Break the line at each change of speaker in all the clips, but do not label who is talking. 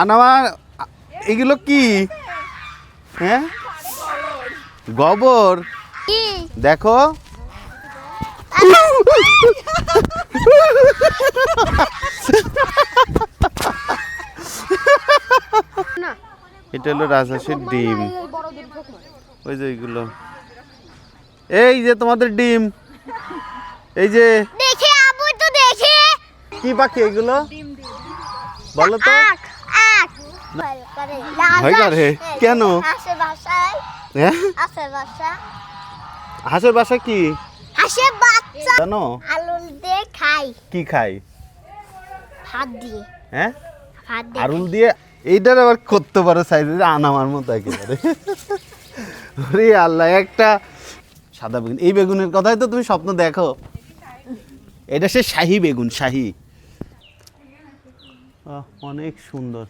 আনামার এগুলো কি? হ্যাঁ? গোবর? দেখো। এটা হলো রাজহাঁসের ডিম। ওই যে এইগুলো এই যে তোমাদের ডিম। এই যে
দেখে আবু তো দেখে।
কি পাখি এগুলো? বলো তো। ভয় করে? কেন? হ্যাঁ? হাঁসের বাসা কি?
আসে বাচ্চা।
জানো
আলু দিয়ে খাই।
কি খাই?
ভাত দিয়ে।
হ্যাঁ? আরুল দিয়ে? এইটার আবার করতে পারো সাইজে আনামার মতো একেবারে। ওরে আল্লাহ একটা সাদা বেগুন। এই বেগুনের কথাই তো তুমি স্বপ্ন দেখো। এটা সে শাহি বেগুন শাহি। অনেক সুন্দর।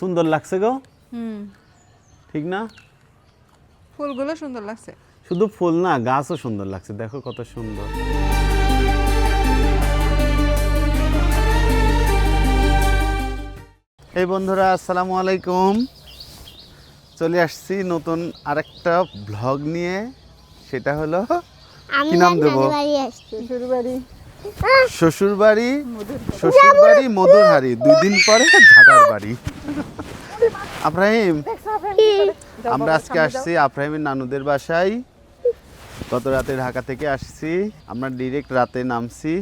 সুন্দর লাগছে গো। ঠিক না?
ফুলগুলো সুন্দর লাগছে।
শুধু ফুল না গাছও সুন্দর লাগছে। দেখো কত সুন্দর। এই বন্ধুরা আসসালামু আলাইকুম। চলে আসছি নতুন আরেকটা ব্লগ নিয়ে। সেটা হলো কি নাম দেবো?
শ্বশুরবাড়ি
শ্বশুর বাড়ি শ্বশুর বাড়ি মধুরহারি। দুই দিন পরে ঝাটার বাড়ি। আব্রাহিম আমরা আজকে আসছি আব্রাহিমের নানুদের বাসায়। গত রাতে ঢাকা থেকে আসছি। আমরা ডিরেক্ট রাতে নামছি।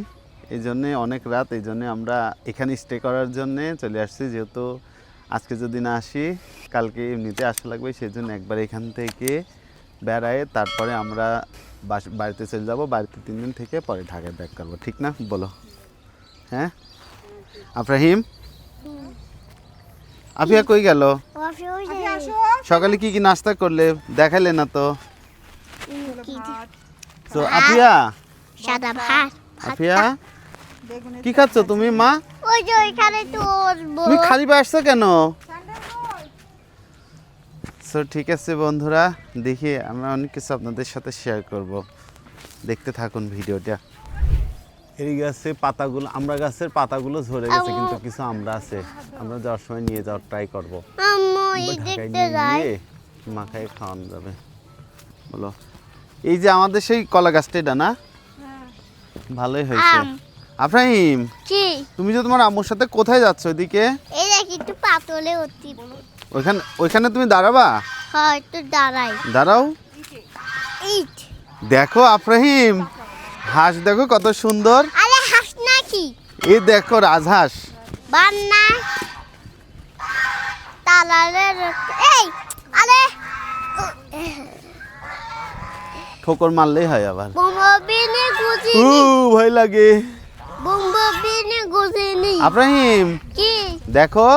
এই জন্যে অনেক রাত, এই জন্যে আমরা এখানে স্টে করার জন্যে চলে আসছি। যেহেতু আজকে যদি না আসি, কালকে এমনিতে আসা লাগবে সেই জন্য একবার এখান থেকে বেড়ায়, তারপরে আমরা বাড়িতে চলে যাব বাড়িতে তিন দিন থেকে পরে ঢাকায় ব্যাক করব ঠিক না? বলো। হ্যাঁ? আব্রাহিম আপিয়া কই গেল? সকালে কি কি নাস্তা করলে? দেখালে না তো। তো আপিয়া
সাদা ভাত।
আপিয়া কি খাচ্ছ তুমি মা?
ওই যে ওইখানে তোর
তুমি খালি আসছো কেন? সো ঠিক আছে বন্ধুরা দেখি আমরা অনেক কিছু আপনাদের সাথে শেয়ার করব। দেখতে থাকুন ভিডিওটা। এই গাছের পাতাগুলো আমরা গাছের পাতাগুলো ঝরে গেছে কিন্তু কিছু আমরা আছে। আমরা যাওয়ার সময় নিয়ে যাওয়ার ট্রাই করব। মাখায় খাওয়ানো যাবে। বলো। এই যে আমাদের সেই কলা গাছটা এটা না? ভালোই হয়েছে। আফরাহিম
কি?
তুমি যে তোমার আম্মুর সাথে কোথায় যাচ্ছ ওইদিকে?
এই দেখ একটু পাতলে অতি
ওইখানে ওইখানে তুমি দাঁড়াবা?
হয়তো দাঁড়াই।
দাঁড়াও। দেখো আফরাহিম হাঁস দেখো কত সুন্দর।
আরে হাস নাকি?
এই দেখো রাজহাঁস।
বান্না। তালারের এই আরে।
ঠোকর মারলেই হয় আবার।
বোম্বিনে গুজি
উ ভয় লাগে।
বোম্বিনে
আফরাহিম
কি?
দেখো।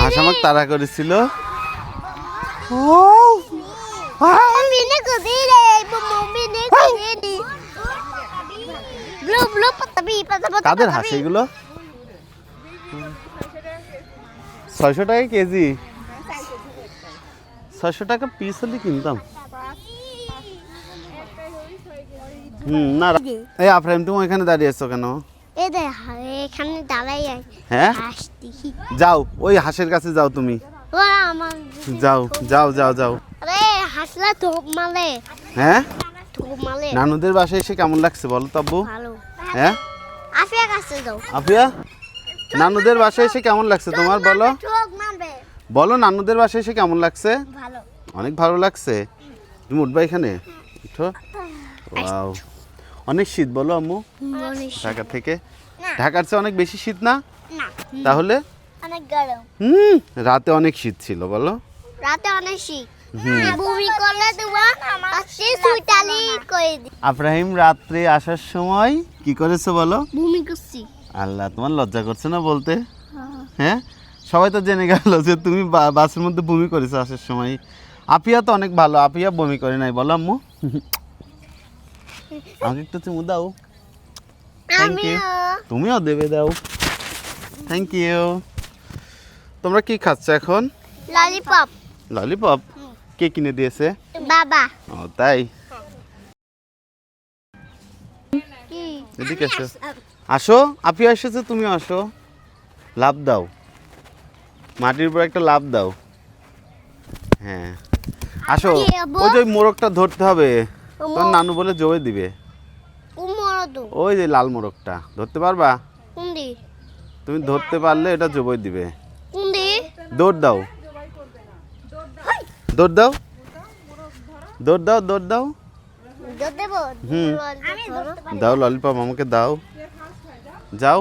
হাঁস আমাকে তাড়া করেছিল। কাদের হাঁস এগুলো? ছয়শো টাকা কেজি। ছয়শো টাকা পিস হলে কিনতাম। হুম না এই আফরাইম তুমি এখানে দাঁড়িয়ে আছো কেন?
এখানে দাঁড়াই
হ্যাঁ? যাও ওই হাঁসের কাছে যাও তুমি। যাও যাও যাও যাও।
আরে হাসলা ধোপ মালে।
হ্যাঁ? নানুদের বাসায় এসে কেমন লাগছে বলো তো আব্বু? হ্যাঁ?
আফিয়া কাছে যাও।
আফিয়া? নানুদের বাসায় এসে কেমন লাগছে তোমার বলো? বলো নানুদের বাসায় এসে কেমন লাগছে?
ভালো।
অনেক ভালো লাগছে। তুমি উঠবা এখানে? উঠো। ওয়াও। অনেক শীত বলো আম্মু? ঢাকা থেকে? ঢাকার চেয়ে অনেক বেশি শীত না? তাহলে?
অনেক গরম।
হুম রাতে অনেক শীত ছিল বলো।
রাতে অনেক শীত।
আব্রাহিম রাত্রে আসার সময় কি করেছ বলো?
ভূমি করছি।
আল্লাহ তোমার লজ্জা করছে না বলতে? হ্যাঁ। সবাই তো জেনে গেল যে তুমি বাসের মধ্যে বমি করেছ আসার সময়। আপিয়া তো অনেক ভালো আপিয়া বমি করে নাই বলো আম্মু। আমাকে একটু চুমু দাও। থ্যাংক ইউ তুমিও দেবে দাও। থ্যাংক ইউ তোমরা কি খাচ্ছ এখন?
ললিপপ
ললিপপ কে কিনে দিয়েছে?
বাবা।
ও তাই? এদিকে এসো আসো। আপি এসেছে তুমি আসো। লাভ দাও। মাটির উপর একটা লাভ দাও। হ্যাঁ। আসো। ওই যে মোরগটা ধরতে হবে। তোর নানু বলে জোরে দিবে। ওই যে লাল মোরগটা ধরতে পারবা?
কুন্দি?
তুমি ধরতে পারলে এটা জবই দিবে।
কুন্দি?
দৌড় দাও। দৌড় দাও। দৌড় দাও দৌড় দাও। হুম। দাও ললিপপ আমাকে দাও। যাও।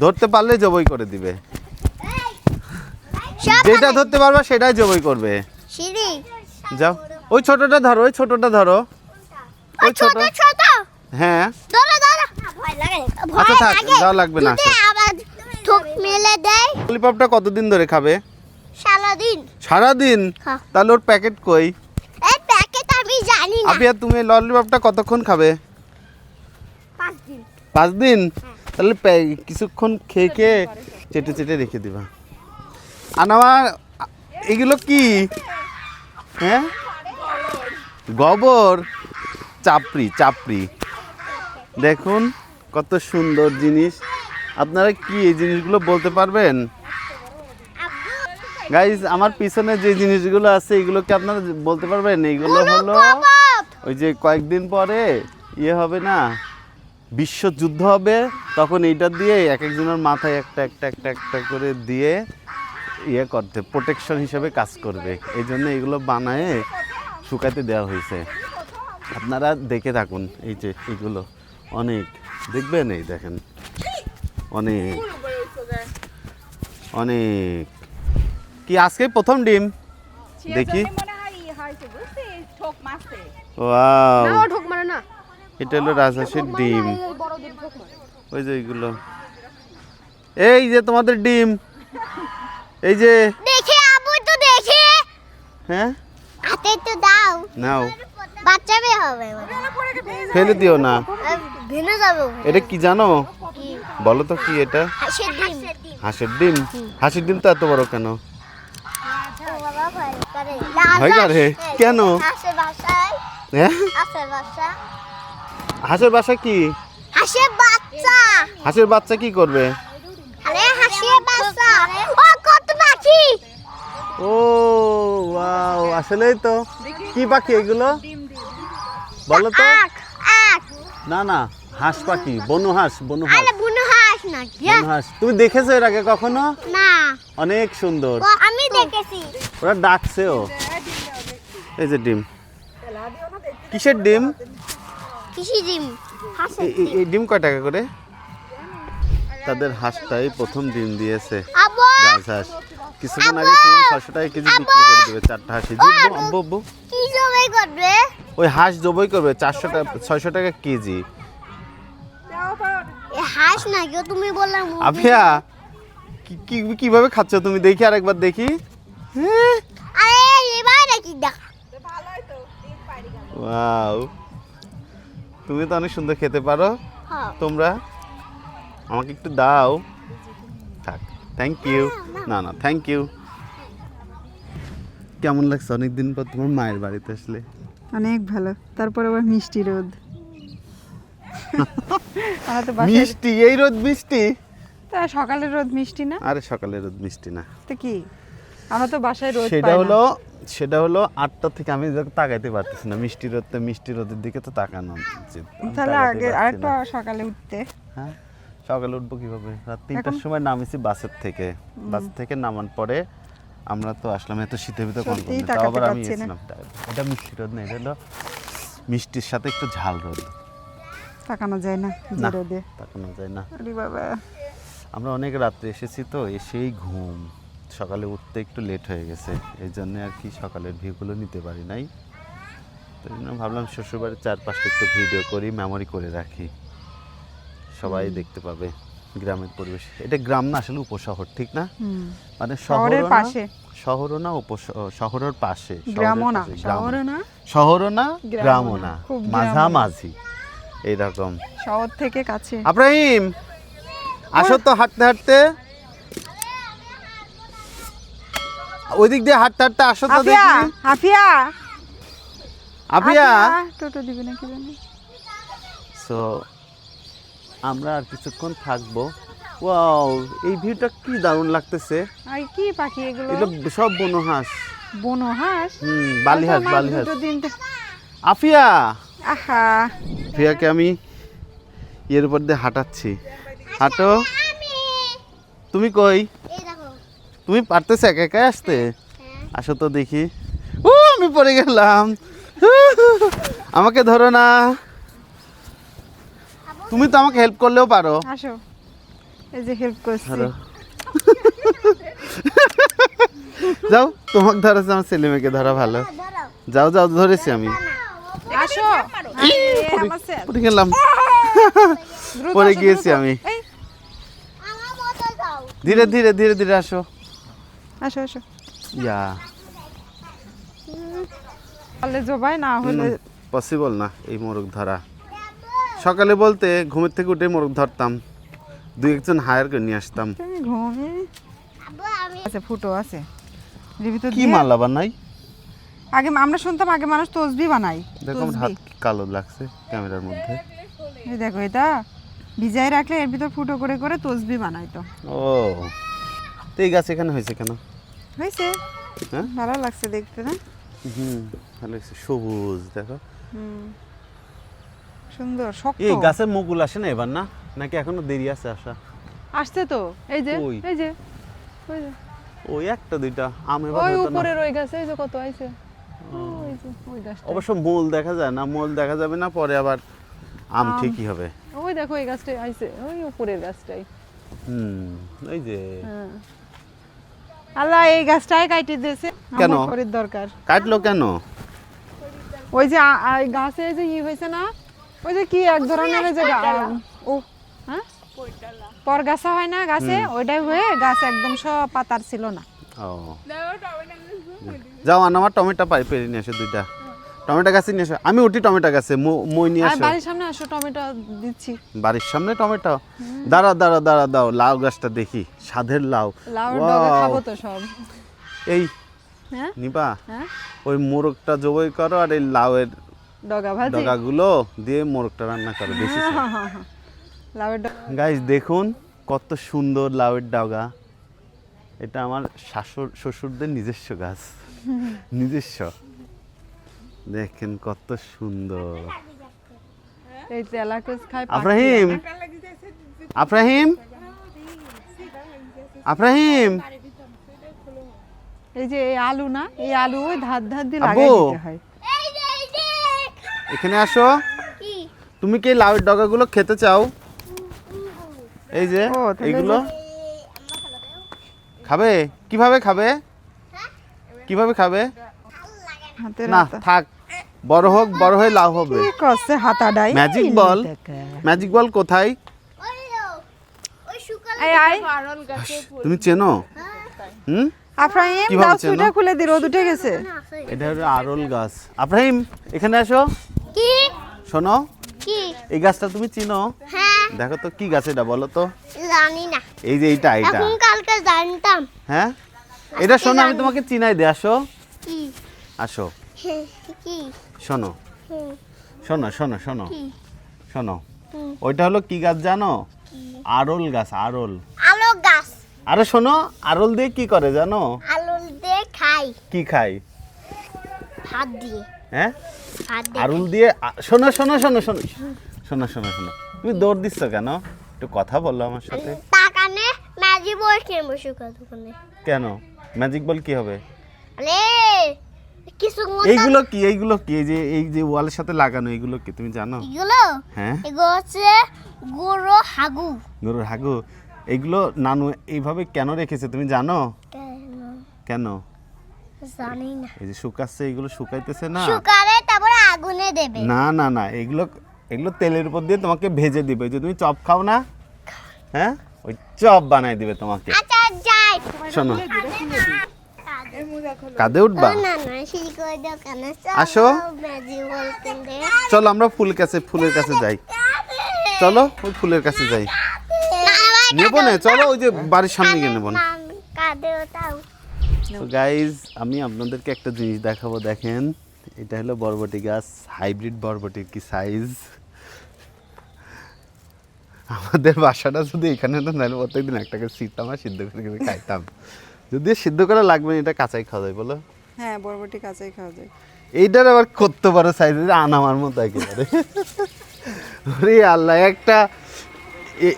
ধরতে পারলে জবই করে দিবে। যেটা ধরতে পারবা সেটাই জবই করবে।
সিঁড়ি।
যাও। ওই ছোটটা ধরো ওই ছোটটা ধরো।
ওই
ছোট।
ছোট
হ্যাঁ।
ধরো ধরো ভয় লাগে।
আচ্ছা
ভয়
থাক
লাগে।
যাও লাগবে না
আবার ঠোক মেলে দেয়।
ললিপপটা কতদিন ধরে খাবে?
সারাদিন।
সারাদিন?
হ্যাঁ।
তাহলে ওর প্যাকেট কই?
এই প্যাকেট আমি জানি না।
আপিয়া তুমি ললিপপটা কতক্ষণ খাবে?
পাঁচ দিন।
পাঁচ দিন? তাহলে কিছুক্ষণ খেয়ে খেয়ে চেটে চেটে রেখে দিবা। আর আমার এগুলো কি? হ্যাঁ? গোবর? চাপড়ি চাপড়ি। দেখুন কত সুন্দর জিনিস। আপনারা কি এই জিনিসগুলো বলতে পারবেন? গাইজ আমার পিছনে যে জিনিসগুলো আছে এগুলো কি আপনারা বলতে পারবেন? এইগুলো হলো ওই যে কয়েকদিন পরে ইয়ে হবে না? বিশ্বযুদ্ধ হবে তখন এইটা দিয়ে এক একজনের মাথায় একটা একটা একটা একটা করে দিয়ে ইয়ে করতে প্রোটেকশন হিসেবে কাজ করবে। এই জন্য এগুলো বানায় শুকাতে দেওয়া হয়েছে। আপনারা দেখে থাকুন এই যে এগুলো অনেক। দেখবেন এই দেখেন অনেক। অনেক। কি আজকে প্রথম ডিম? দেখি।
মনে হয়
ওয়াও।
না ও ঠোক মারে না।
এটা হলো রাজহাঁসের ডিম। ওই যে এইগুলো এই যে তোমাদের ডিম। এই যে।
দেখে আবু তো দেখে।
হ্যাঁ?
হাতে তো দাও।
নাও।
বাচ্চা বের হবে
ফেলে দিও না।
ভেঙে যাবে
এটা কি জানো? বলো তো কি এটা?
হাসির ডিম।
হাঁসের ডিম? হাঁসের ডিম তো এত বড় কেন?
ভয় করে।
কেন? হ্যাঁ?
হাঁসের বাসা
কি?
হাসের বাচ্চা।
হাঁসের বাচ্চা কি করবে?
আরে হাসির বাচ্চা। ও কত পাখি?
ও ওয়াও আসলেই তো। কি পাখি এগুলো? বলো তো। না না হাঁস পাখি বনু হাঁস বনু হাঁস।
হাঁস না
বনু হাঁস। তুমি দেখেছ এর আগে কখনো?
না।
অনেক সুন্দর।
ও আমি দেখেছি।
ওরা ডাকছেও এই যে ডিম। কিসের ডিম?
কিসি ডিম
এই ডিম। কয় টাকা করে? তাদের হাঁসটাই প্রথম ডিম দিয়েছে। রাজহাঁস কিছুক্ষণ আগে ছশো টাকা কেজি বিক্রি করে দেবে চারটা হাঁসি
জবাই করবে?
ওই হাঁস জবই করবে চারশো টাকা ছয়শো টাকা কেজি।
হাঁস না কেউ তুমি বললাম
আফিয়া কি- কি কীভাবে খাচ্ছ তুমি? দেখি আরেকবার দেখি।
আরে এবার কি দেখা।
ওয়াও। তুমি তো অনেক সুন্দর খেতে পারো।
হ্যাঁ।
তোমরা আমাকে একটু দাও। থাক থ্যাংক ইউ না না থ্যাংক ইউ কেমন লাগছে? অনেকদিন পর তোমার মায়ের বাড়িতে আসলে।
অনেক ভালো। তারপর আবার মিষ্টি রোদ।
মিষ্টি এই রোদ মিষ্টি?
তা সকালের রোদ মিষ্টি না?
আরে সকালে রোদ মিষ্টি না।
তো কি? আমরা তো বাসায় রোদ
সেটা
পাই না।
হলো সেটা হলো আটটা থেকে আমি তাকাইতে পারতেছি না। মিষ্টি রোদ তো মিষ্টি রোদের দিকে তো তাকানো উচিত।
তাহলে আগে আরেকটা সকালে উঠতে।
হ্যাঁ? সকালে উঠবো কীভাবে? রাত তিনটার সময় নামিছি বাসের থেকে। বাস থেকে নামার পরে আমরা তো আসলাম এত শীতের ভিতরে কোন
সত্যিই
কোন তাও আবার আমি। গেছিলাম। এটা মিষ্টি রোদ না এটা হলো মিষ্টির সাথে একটু ঝাল রোদ।
তাকানো যায় না রোদে
তাকানো যায় না।
আরে বাবা।
আমরা অনেক রাত্রে এসেছি তো এসেই ঘুম। সকালে উঠতে একটু লেট হয়ে গেছে এই জন্য আর কি সকালের ভিউগুলো নিতে পারি নাই। তো এই জন্য ভাবলাম শ্বশুরবাড়ির চারপাশটা একটু ভিডিও করি মেমোরি করে রাখি। সবাই দেখতে পাবে। গ্রামের পরিবেশ। এটা গ্রাম না আসলে উপশহর ঠিক না? মানে
শহরের পাশে।
শহরও না শহরের পাশে।
গ্রামও না
পাশে, গ্রামও।
শহরে না
শহরও না
গ্রামও না।
মাঝামাঝি এইরকম।
শহর থেকে কাছে।
আব্রাহিম আসো তো হাঁটতে হাঁটতে। ওই দিক দিয়ে হাঁটতে হাঁটতে আসো তো দেখি।
হাফিয়া
আপিয়া
টোটো দিবে নাকি জানি।
সো আমরা আর কিছুক্ষণ থাকব। ওয়াও এই ভিউটা কি দারুণ লাগতেছে।
আর কি পাখি এগুলো?
এগুলো সব বনো হাঁস
বনো হাঁস
হুম বালি হাঁস বালি হাঁস আফিয়া!
আহা।
আফিয়াকে আমি এর উপর দিয়ে হাঁটাচ্ছি। হাঁটো। তুমি কই? তুমি পারতেছো একা একাই আসতে? আসো তো দেখি। ও আমি পড়ে গেলাম। আমাকে ধরো না। তুমি তো আমাকে হেল্প করলেও পারো।
আসো। এই যে হেল্প করছি।
ধরো যাও তোমাকে ধরেছে আমার ছেলে মেয়েকে ধরা ভালো। যাও যাও ধরেছি আমি।
আসো।
পড়ে গেলাম। পড়ে গিয়েছি আমি।
এই,
আমার মতো যাও।
ধীরে ধীরে ধীরে ধীরে আসো।
আসো আসো।
ইয়া।
তাহলে জবাই না হলে
পসিবল না এই মোরগ ধরা। সকালে বলতে ঘুমের থেকে উঠে মোরগ ধরতাম। দুই একজন হায়ার করে নিয়ে আসতাম।
আছে ফুটো আছে।
কি মাল আবার
আগে আমরা শুনতাম আগে মানুষ তসবি বানাই
দেখো হাত কালো লাগছে ক্যামেরার মধ্যে।
এই দেখো এটা। ভিজাই রাখলে এর ভিতর ফুটো করে করে তসবি বানাইতো
ও। তো এই গাছ এখানে হয়েছে কেন?
হয়েছে।
হ্যাঁ?
ভালো লাগছে দেখতে না?
হুম ভালো হয়েছে সবুজ দেখো।
হুম। সুন্দর শক্ত।
এই গাছের মুকুল আসে না এবার না? নাকি এখনও দেরি আছে আসা
আসছে তো এই যে
কই?
এই যে ওই যে।
ওই একটা দুইটা আম এবার
ওই উপরের ওই গাছে এই যে কত আইছে। ওই ওই
অবশ্য মোল দেখা যায় না মোল দেখা যাবে না পরে আবার আম ঠিকই হবে।
ওই দেখো এই গাছটাই আইছে ওই উপরের গাছটাই
হুম ওই যে।
হ্যাঁ। আল্লাহ এই গাছটাই কাটি দিয়েছে
কেন?
দরকার।
কাটলো কেন?
ওই যে গাছে যে ই হয়েছে না ওই যে কি এক ধরনের ওই যে ও হ্যাঁ? পরগাছা হয় না গাছে? ওইটাই হয়ে গাছ একদম সব পাতার ছিল না।
ও। যাও আন আমার টমেটো পাই পেরে নিয়ে আসো দুইটা। টমেটো গাছে নিয়ে আসো আমি উঠি টমেটো গাছে মই নিয়ে
আর
আসো
বাড়ির সামনে আসো টমেটো দিচ্ছি।
বাড়ির সামনে টমেটো? দাঁড়া দাঁড়া দাঁড়া দাও লাউ গাছটা দেখি। সাধের লাউ!
ডগা খাব তো সব।
এই
হ্যাঁ?
নিপা
হ্যাঁ?
ওই মোরগটা জবাই করো আর এই লাউয়ের
ডগা ভাজি?
ডগাগুলো দিয়ে মোরগটা রান্না করো বেশি
হ্যাঁ, হ্যাঁ, হ্যাঁ। লাউয়ের ডগা।
গাইজ দেখুন কত সুন্দর লাউয়ের ডগা। এটা আমার শাশুর শ্বশুরদের নিজস্ব গাছ। নিজস্ব। দেখেন কত সুন্দর।
এই তেলাকুচ খাই পাখি।
আব্রাহিম আব্রাহিম আব্রাহিম
এই যে এই আলু না? এই আলু ওই ধার ধার দিয়ে। লাগাই দিতে হয়।
এখানে আসো। তুমি কি লাউয়ের ডগাগুলো খেতে চাও? এই যে এইগুলো। খাবে? কীভাবে খাবে? কীভাবে খাবে?
হাতে
না থাক। বড় হোক বড় হয়ে লাভ হবে। ম্যাজিক বল ম্যাজিক বল কোথায়? তুমি চেনো? হুম?
দাও খুলে দি রোদ উঠে গেছে।
এটা হলো আরল গাছ। আব্রাহিম এখানে আসো। শোনো
কি?
এই গাছটা তুমি চিনো?
হ্যাঁ।
দেখো তো কি গাছ এটা বলো তো।
জানি না।
এই যে এটা এইটা।
এখন কালকে জানতাম।
হ্যাঁ? এটা শোনো আমি তোমাকে চিনাই দে আসো।
কি?
আসো।
কি?
শোনো। শোনো শোনো শোনো।
কি?
শোনো। ওইটা হলো কি গাছ জানো? আরল গাছ আরল।
আলো গাছ।
আরে শোনো আরল দিয়ে কি করে জানো?
আলু দিয়ে খাই।
কি খায়
ভাত দিয়ে।
হ্যাঁ? আরুল দিয়ে শোনো শোনো শোনো শোনো। শোনো শোনো শোনো। তুমি দৌড় দিচ্ছ কেন? একটু কথা বলল আমার সাথে।
তাকানে ম্যাজি বল বসে কতক্ষণে
কেন? ম্যাজিক বল কি হবে?
আরে কিছু
এইগুলো কি এইগুলো কি? এই যে এই যে ওয়ালের সাথে লাগানো এইগুলো কি তুমি জানো?
এগুলো
হ্যাঁ।
এগুলো হচ্ছে হাগু।
গরুর হাগু। এইগুলো নানু এইভাবে কেন রেখেছে তুমি জানো?
কেন?
কেন?
জানি না।
এই যে শুকাচ্ছে এইগুলো শুকাইতেছে না।
তারপরে আগুনে দেবে।
না না না এগুলো এগুলো তেলের উপর দিয়ে তোমাকে ভেজে দিবে। যে তুমি চপ খাও না হ্যাঁ? ওই চপ বানাই দিবে তোমাকে।
আচ্ছা যাই।
শোনো। কাঁদে উঠবা? আসো। চলো আমরা ফুল কাছে ফুলের কাছে যাই। চলো ওই ফুলের কাছে যাই। নেব না চলো ওই যে বাড়ির সামনে গিয়ে নেব না। গাইজ আমি আপনাদেরকে একটা জিনিস দেখাবো দেখেন। এটা হলো বরবটি গাছ হাইব্রিড বরবটির কি সাইজ আমাদের বাসাটা যদি এখানে হতো নাহলে প্রত্যেকদিন একটা করে শীতাম আর সিদ্ধ করে করে খাইতাম। যদি সিদ্ধ করা লাগবে এটা কাঁচাই খাওয়া যায় বলো?
হ্যাঁ বরবটি কাঁচাই খাওয়া যায়।
এইটার আবার করতে পারো সাইজে আনামার মতো একেবারে। ওরে আল্লাহ একটা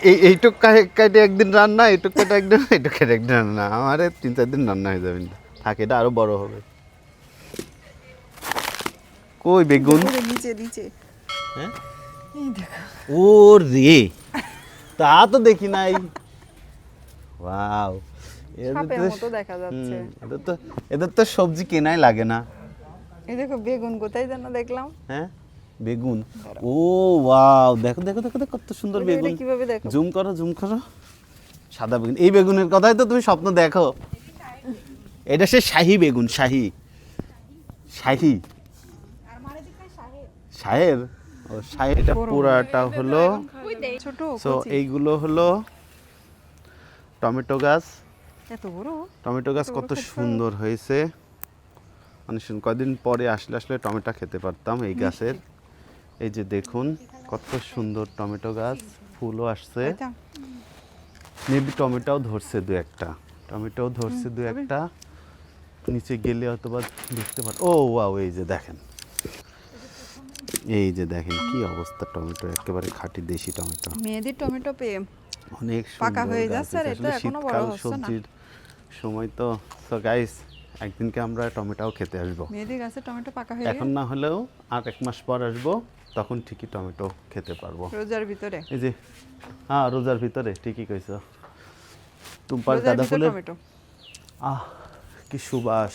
এই এইটুক কাটে একদিন রান্না এইটুক কাটে একদিন এইটুক কাটে একদিন রান্না। আমার তিন চার দিন রান্না হয়ে যাবে। থাকে এটা আরও বড় হবে। কই বেগুন?
নিচে নিচে
হ্যাঁ? ও রে তা তো দেখি নাই। ওয়াও
দেখা যাচ্ছে।
এদের তো এদের তো সবজি কেনাই লাগে না।
এই দেখো বেগুন কোথায় যেন দেখলাম।
হ্যাঁ? বেগুন। ও ওয়াও দেখো দেখো দেখো দেখো কত সুন্দর বেগুন।
কীভাবে দেখো?
জুম করো জুম করো। সাদা বেগুন। এই বেগুনের কথাই তো তুমি স্বপ্ন দেখো। এটা সে শাহি বেগুন শাহি। শাহি। শাহের ও শাহি এটা পুরাটা হলো সো এইগুলো হলো টমেটো গাছ।
এত বড়?
টমেটো গাছ কত সুন্দর হয়েছে। মানে শুন কদিন পরে আসলে আসলে টমেটো খেতে পারতাম এই গাছের। এই যে দেখুন কত সুন্দর টমেটো গাছ ফুলও আসছে। মেবি টমেটোও ধরছে দু একটা। টমেটোও ধরছে দু একটা। নিচে গেলে অথবা দেখতে পার ও ওয়াও এই যে দেখেন। এই যে দেখেন কি অবস্থা টমেটো একেবারে খাঁটি দেশি টমেটো।
মেয়েদের টমেটো পেয়ে
অনেক
পাকা হয়ে যাচ্ছে আর এটা এখনও বড় হচ্ছে না।
সময় তো। সো গাইস একদিনকে আমরা টমেটোও খেতে আসব।
মেয়েদের গাছে টমেটো পাকা হয়ে
এখন না হলেও আর এক মাস পর আসব তখন ঠিকই টমেটো খেতে পারব।
রোজার ভিতরে।
এই যে হ্যাঁ রোজার ভিতরে ঠিকই কইছো। টুম্পার গাঁদা ফুলের
টমেটো।
আহ কি সুবাস।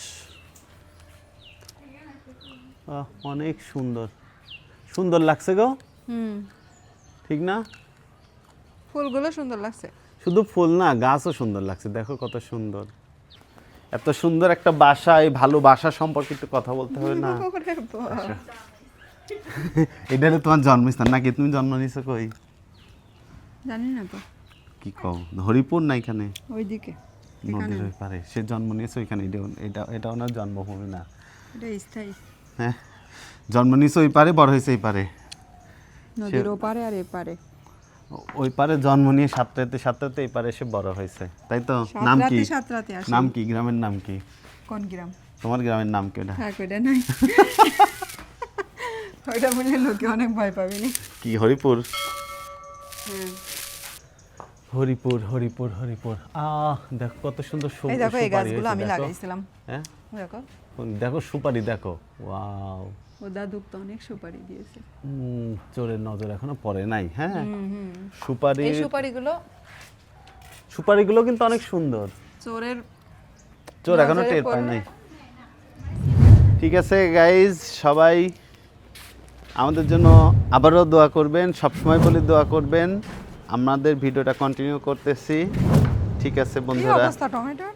আহ, অনেক সুন্দর। সুন্দর লাগছে গো।
হুম।
ঠিক না?
ফুলগুলো সুন্দর লাগছে।
শুধু ফুল না গাছও সুন্দর লাগছে। দেখো কত সুন্দর। এত সুন্দর একটা বাসা এই ভালো বাসা সম্পর্কে একটু কথা বলতে হবে না? এটা তোমার জন্মস্থান নাকি? তুমি জন্ম নিছো কই?
জানি না তো।
কি কও? হরিপুর না এখানে?
ওইদিকে।
নদীর ওই পারে। সে জন্ম নিয়েছে ওইখানে। এটা এটা ওনার জন্মভূমি না।
এটা স্থায়ী।
হ্যাঁ? জন্ম নিয়েছে ওই পারে বড় হয়েছে এই পারে।
নদীর ওপারে আর এপারে
ওই পারে জন্ম নিয়ে সাতটাতে সাতটাতে এই পারে এসে বড় হয়েছে। তাই তো? নাম কি?
আসে।
নাম কি? গ্রামের নাম কি?
কোন গ্রাম?
তোমার গ্রামের নাম কি ওটা?
থাক ওইটা নাই। ওইটা বললে লোকে অনেক ভয় পাবে নি।
কি হরিপুর?
হ্যাঁ।
হরিপুর হরিপুর হরিপুর। আহ দেখো কত সুন্দর সু-
এই দেখো এই গাছগুলো আমি লাগাইছিলাম।
হ্যাঁ?
দেখো।
দেখো সুপারি দেখো। ওয়াও।
ও দাদুক তো অনেক সুপারি দিয়েছে।
চোরের নজর এখনও পড়ে নাই হ্যাঁ? সুপারি
এই সুপারিগুলো
সুপারিগুলো কিন্তু অনেক সুন্দর।
চোরের
চোর
এখনও
টের পায় নাই। ঠিক আছে গাইজ সবাই আমাদের জন্য আবারও দোয়া করবেন সবসময় বলে দোয়া করবেন। আমাদের ভিডিওটা কন্টিনিউ করতেছি। ঠিক আছে বন্ধুরা।
অবস্থা টমেটোর?